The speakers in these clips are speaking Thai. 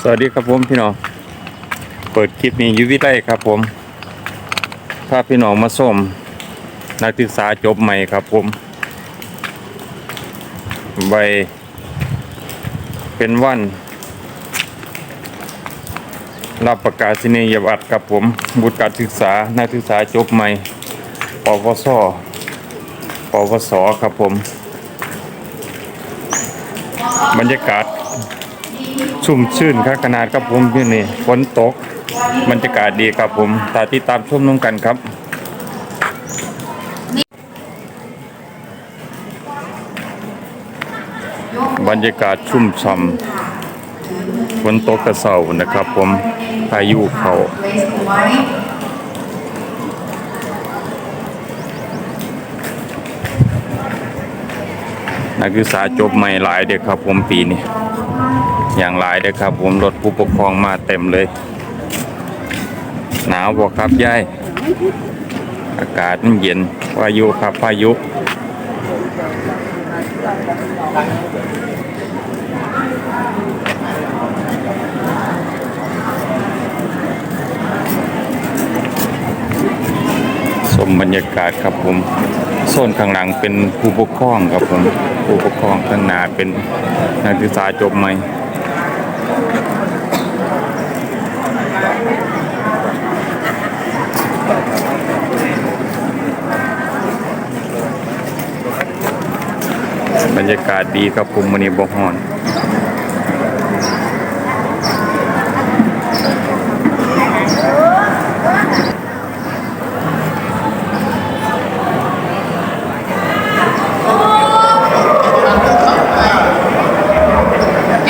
สวัสดีครับผมพี่น้อง เปิดคลิปนี้ยูวิไลครับผมพาพี่น้องมาส้มนักศึกษาจบใหม่ครับผมใบเป็นวัน รับประกาศนียบัตรครับผม บุตรการศึกษา นักศึกษาจบใหม่ปวสปวสครับผม บรรยากาศ ชุ่มชื่นครับขนาดครับผมพี่นี่ฝนตกบรรยากาศดีครับผมตาติดตามชมน้องกันครับบรรยากาศชุ่มช่ำฝนตกกระเซานะครับผมพายุเขานักศึกษาจบใหม่หลายเด็กครับผมปีนี้ อย่างหลายเด้อครับ ผมรถผู้ปกครองมาเต็มเลย หนาวบ่ครับยายอากาศมันเย็นพายุครับพายุสมบรรยากาศครับผม โซนข้างหลังเป็นผู้ปกครองครับผมผู้ปกครองข้างหน้าเป็นนักศึกษาจบใหม่บรรยากาศดีครับผมมันนี้บ่ฮ้อน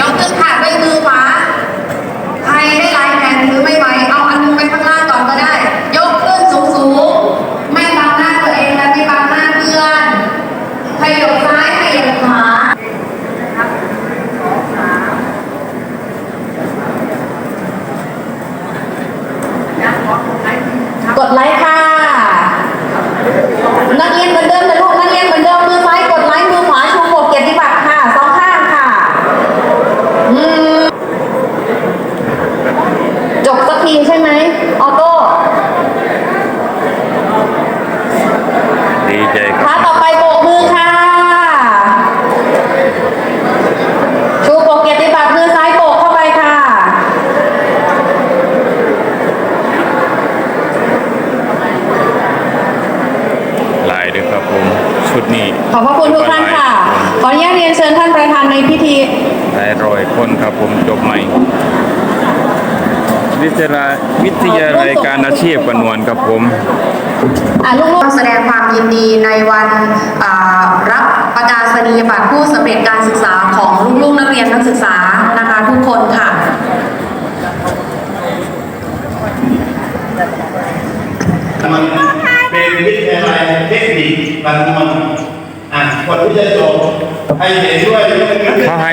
ยกขึ้นค่ะด้วยมือขวา ใครได้ลายแผ่นหรือไม่ไหว เอาอันนึงไปข้างล่างก่อนก็ได้ ยกขึ้นสูงสูงๆไม่บังหน้าตัวเองและไม่บังหน้าเพื่อนขยับซ้ายขยับขวา กดไลค์ค่ะ นักเรียนเหมือนเดิมนะลูก นักเรียนเหมือนเดิม มือซ้ายกดไลค์ มือขวาชูปกเกียรติบัตรค่ะสองข้างค่ะ อืม จบสักทีใช่ไหม ออโต้ ดีใจค ขา รับ ต่อไปโบกมือค่ะ ชูปกเกียรติบัตรมือซ้ายโบกเข้าไปค่ะ หลายเด้อครับผม ชุดนี้ขอบพระคุณทุกท่านค่ะ ขออนุญาตเรียนเชิญท่านประธานในพิธีหลายร้อยคนครับผมจบใหม่วิทยาลัยวิทยาลัยการอาชีพกระนวลครับผมอะลูกๆแสดงความยินดีในวันอ่ารับประกาศนียบัตรผู้สำเร็จการศึกษาของลูกๆนักเรียนนักศึกษานะคะทุกคนค่ะมันเป็น วิทยาลัยเทคนิคบันมนอะคนที่จะจบให้เห็นด้วยเขาให้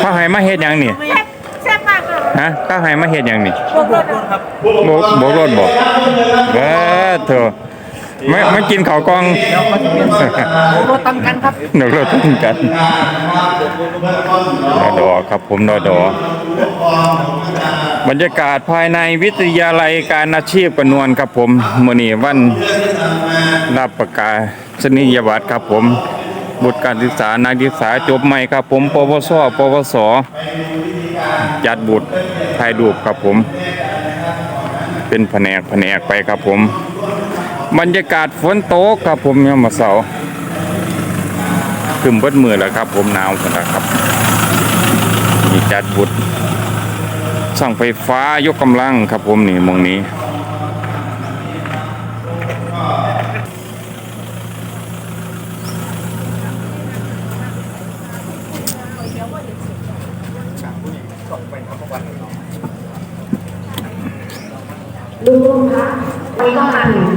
เขาให้มาเฮ็ดหยังนี่ฮะเขาให้มาเฮ็ดหยังนี่โบกโบกรถบอกเออเถอะไม่ไม่กินข้าวกล้องรถตั้งกันครับเดี๋ยวรถตั้งกันนอดอครับผมนอดอ บรรยากาศภายในวิทยาลัยการอาชีพกระนวลครับผมมือนี้วันรับประกาศนียบัตรครับผม บุตรการศึกษานักศึกษาจบใหม่ครับผม ปวส ปวส จัดบุตรถ่ายรูปครับผม เป็นแผนกแผนกไปครับผม บรรยากาศฝนตกครับผมยามมาเสาร์ขึ้นเบิดมือแล้วครับผมหนาวแล้วครับ มีจัดบุตร ช่างไฟฟ้ายกกำลังครับผมนี่มองนี้ลุงคะวันนี้ก็มาถึง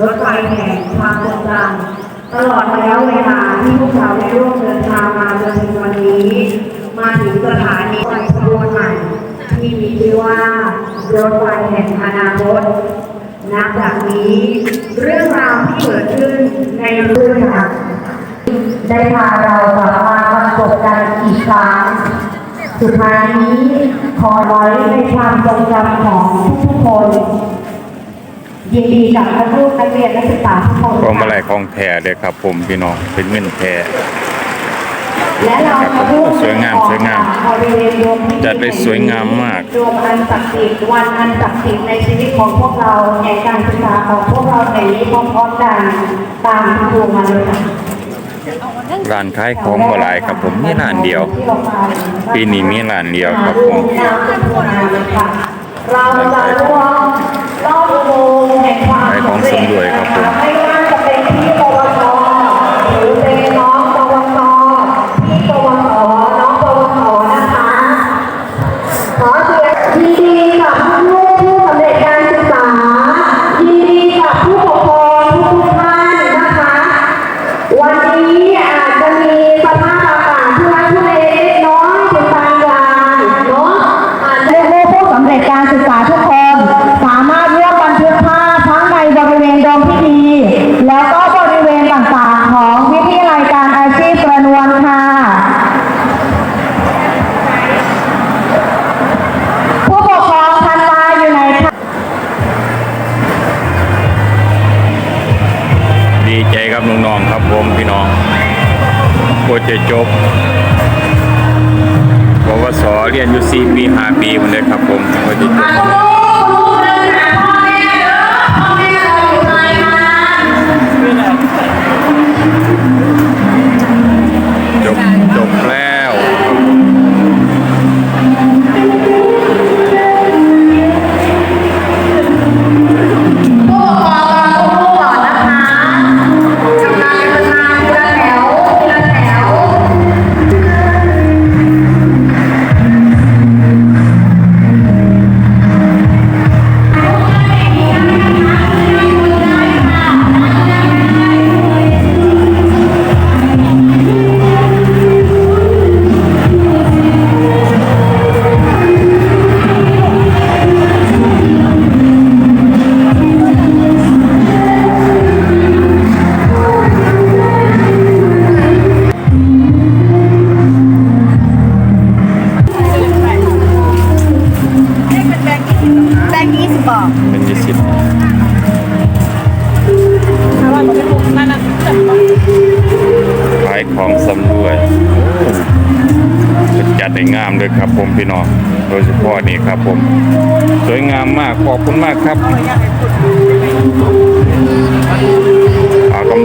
รถไฟแห่งความทรงจำตลอดระยะเวลาที่พวกเราได้ร่วมเดินทางมาจนถึงวันนี้ มาถึงสถานรถไฟขบวนใหม่ ที่มีชื่อ ว่ารถไฟแห่งอนาคตนับจากนี้ เรื่องราวที่เกิดขึ้นในเรื่องราวได้พาเรากลับมาประสบกันอีกครั้งสุดท้ายนี้ขอไว้ในความทรงจำของทุกๆคนยินดีกับนักลูกนักเรียนนักศึกษาทุกคนพวงมาลัยของแท้เลยครับผมพี่น้องเป็นเงินแท้ และเรามาร่วมสวยงามสวยงามบริเวณรวมพิธีจัดได้สวยงามมากรวมอันศักดิ์สิทธิ์วันอันศักดิ์สิทธิ์ในชีวิตของพวกเราในการศึกษาของพวกเราในนี้พร้อมๆกันตามที่ดูมาเลยค่ะร้านขายของบ่หลายครับผมมีร้านเดียว ปีนี้มีร้านเดียวครับผมเราจะร่วมรอบอุโมงค์แห่งความขายของสำรวยครับผมไม่ว่าจะเป็นที่ เรี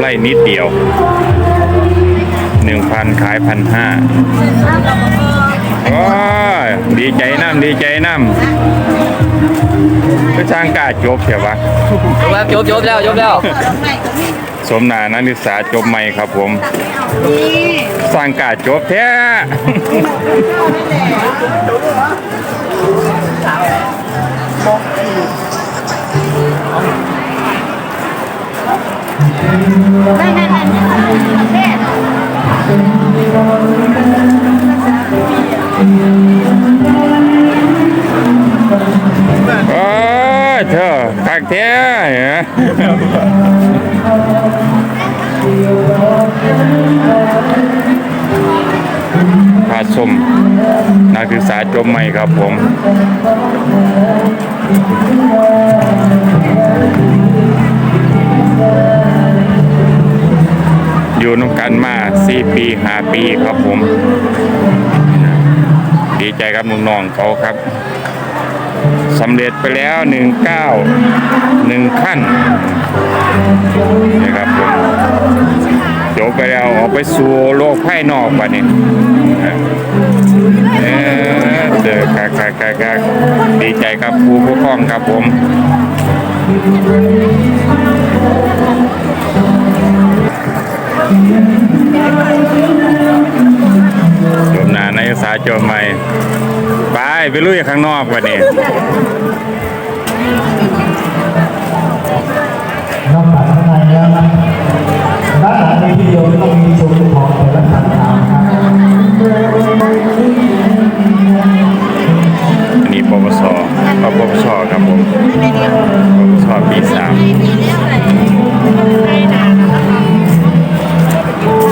เอากำไรนิดเดียวหนึ่งพันขายพันห้าโอ้ยดีใจน้ำดีใจน้ำก็ช่างกล้าจบเถอะวะจบแล้วจบจบแล้วจบแล้ว สมนานักศึกษาจบใหม่ครับผม สร้างกาจบแท้ โอ้ยเธอคักแท้เหรอพาชมนักศึกษาจบใหม่ครับผม อยู่น้ำกันมา4ปี5ปีครับผม ดีใจครับน้องเขาครับสำเร็จไปแล้วหนึ่งเก้าหนึ่งขั้นนะครับผมจบไปแล้วออกไปสู่โลกภายนอกป่ะนี่เออเด้อครับครับครับครับดีใจครับครูผู้ปกครองครับผมาในศึกษาจบใหม่ไปไปลุยข้างนอกวันนี้นอกจากข้างในแล้วนะด้านหลังในที่โยนต้องมีชมของแต่ละสันขาอันนี้ปวสปปวชครับผมปวชปีสาม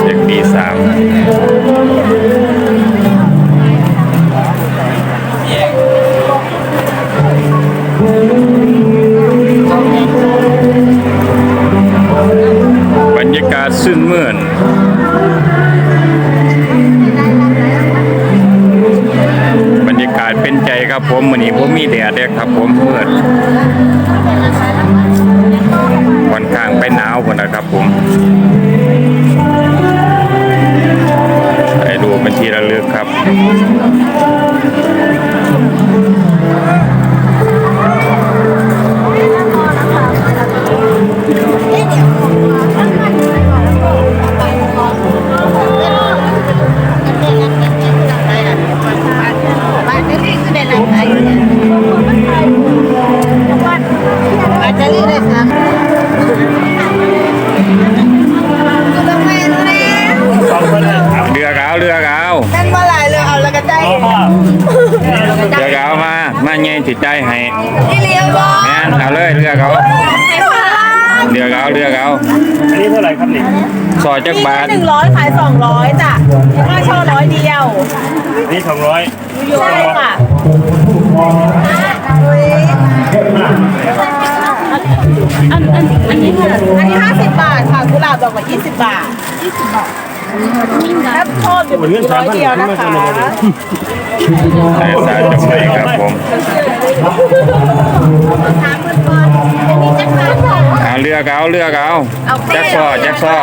เด็กปีสาม มาแย่งจิตใจให้ที่เลี้ยงบอแม่นเอาเลยเรือกเอาเรือกเอาเรือกเอาอันนี้เท่าไหร่ครับนี่ซอยจักบาทหนึ่งร้อยขายสองร้อยจ้ะค่าเช่าร้อยเดียวอันนี้สองร้อยใช่ค่ะอันอันอันนี้อันนี้ห้าสิบบาทค่ะกุหลาบดอกละยี่สิบบาทยี่สิบบาท ถ้าชอบจะเป็นร้อยเดียวนะคะแต่สาวจังไรครับผมเอาเลือกเอาเลือกเอาจักซอจักซอ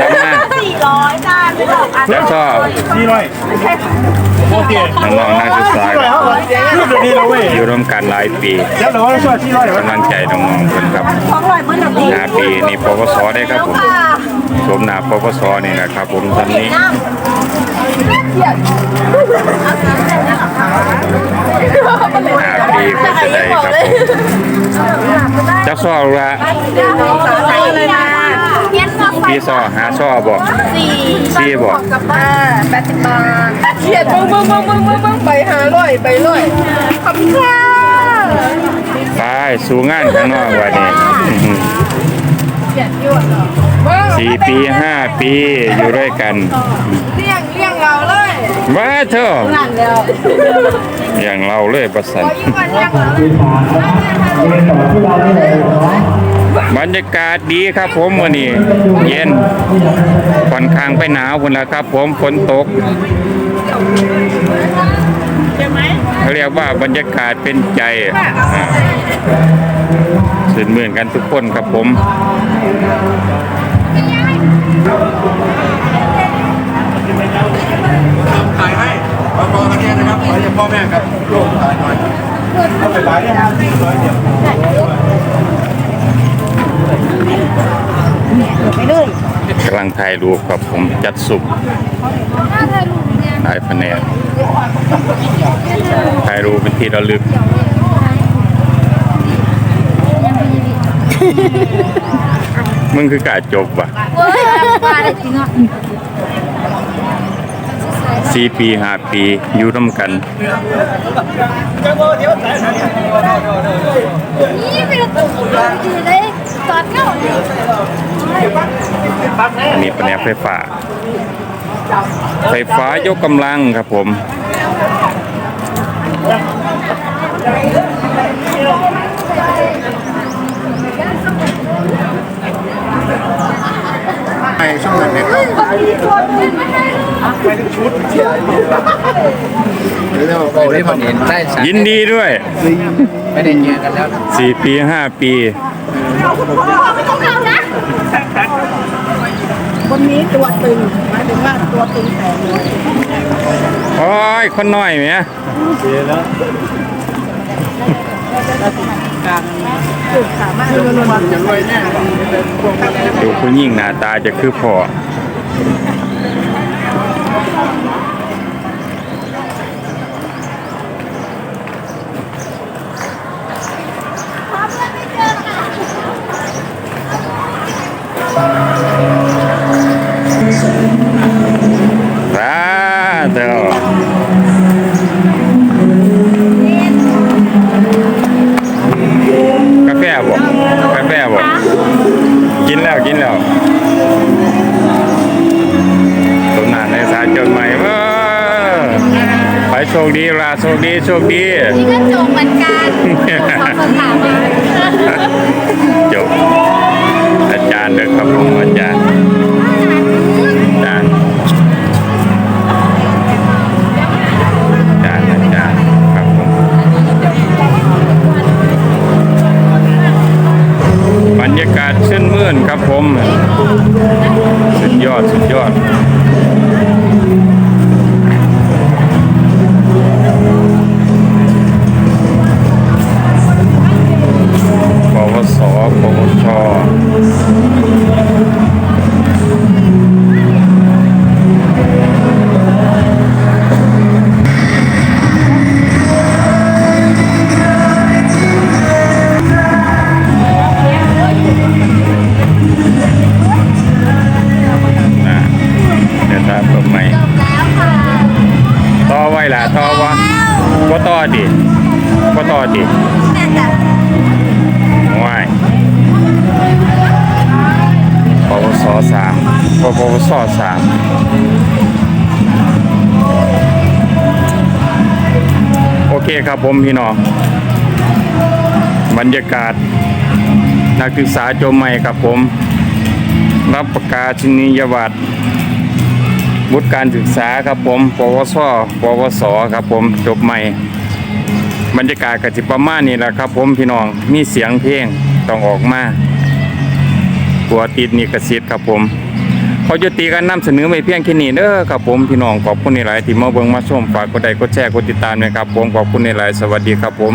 นับมาสี่ร้อยจ้าไม่ดอกอันจักซอสี่ร้อยโอเคน้องๆนักศึกษาครับรูปเดี๋ยวนี้เราเว้ยอยู่ร่วมกันหลายปีแล้วเราว่าช่วยสี่ร้อยกำลังใจน้องๆเพิ่นครับสองร้อยเมื่อไหร่หน้าปีนี่ปวสได้ครับผม สวมหน้าปวสนี่นะครับ ผมตอนนี้หน้าปีก็จะได้ครับผมจักซอละใส่เลยนะเย็นมาพี่ซอหาซอบอกสี่ซี่บอกกับมาแปดสิบบาทเขียนมึงมึงมึงมึงมึงมึงไปหาร้อยไปร้อยขอบคุณค่ะไปสู่งานข้างนอกวันนี้ สี่ปีห้าปีอยู่ด้วยกันเลี้ยงเลี้ยงเราเลยว่าเถอะหลังแล้วอย่างเราเลยประสันยิ่งวันเลี้ยงเราเรียนต่อที่เราได้เลยเนาะบรรยากาศดีครับผมวันนี้ เย็นค่อนข้างไปหนาวคนละครับ ผมฝนตกเขาเรียกว่าบรรยากาศเป็นใจอ่าสื่นเหมือนกันทุกคนครับผม ถ่ายให้พอพอกันเนี่ยนะครับ ขอให้พ่อแม่ครับโยกถ่ายหน่อยเอาไปหลายเนี่ยร้อยเดียวกำลังถ่ายรูปครับผมจัดสุปถ่ายแผนกถ่ายรูปเป็นที่ระลึกมึงคือกาจบว่ะ สี่ปีห้าปีอยู่ร่วมกัน นี่เป็นตัวอยู่เลยตอนเก่าเลยอันนี้เป็นแนวไฟฟ้า ไฟฟ้ายกกำลังครับผม ไป ช่องนั้นเนี่ยเร็วโอ้ที่ผมเห็นได้สักยินดีด้วยไม่ได้เจอกันแล้วนะสี่ปีห้าปีคนนี้ตัวตึงหมายถึงว่าตัวตึงแต่โอ้ยคนน้อยไหมสามารถจะรวยแน่ดูผู้ยิ่งหน้าตาจะคือพอ โชคดี นี่ก็จบ คครับผมพี่น้องบรรยากาศ นักศึกษาจบใหม่ครับผม รับประกาศนียบัตรวุฒิการศึกษาครับผม ปวส ปวส ครับผม จบใหม่ บรรยากาศกสิประมาณนี้แหละครับผมพี่น้อง มีเสียงเพลงต้องออกมาตัวติดนี่กระสิทธิ์ครับผม ขอจุติการนำเสนอไปเพียงแค่นี้เด้อครับผมพี่น้องขอบคุณในหลายที่มาเบิ่งมาชมฝากกดไลค์กดแชร์กดติดตามนะครับผมขอบคุณในหลายสวัสดีครับผม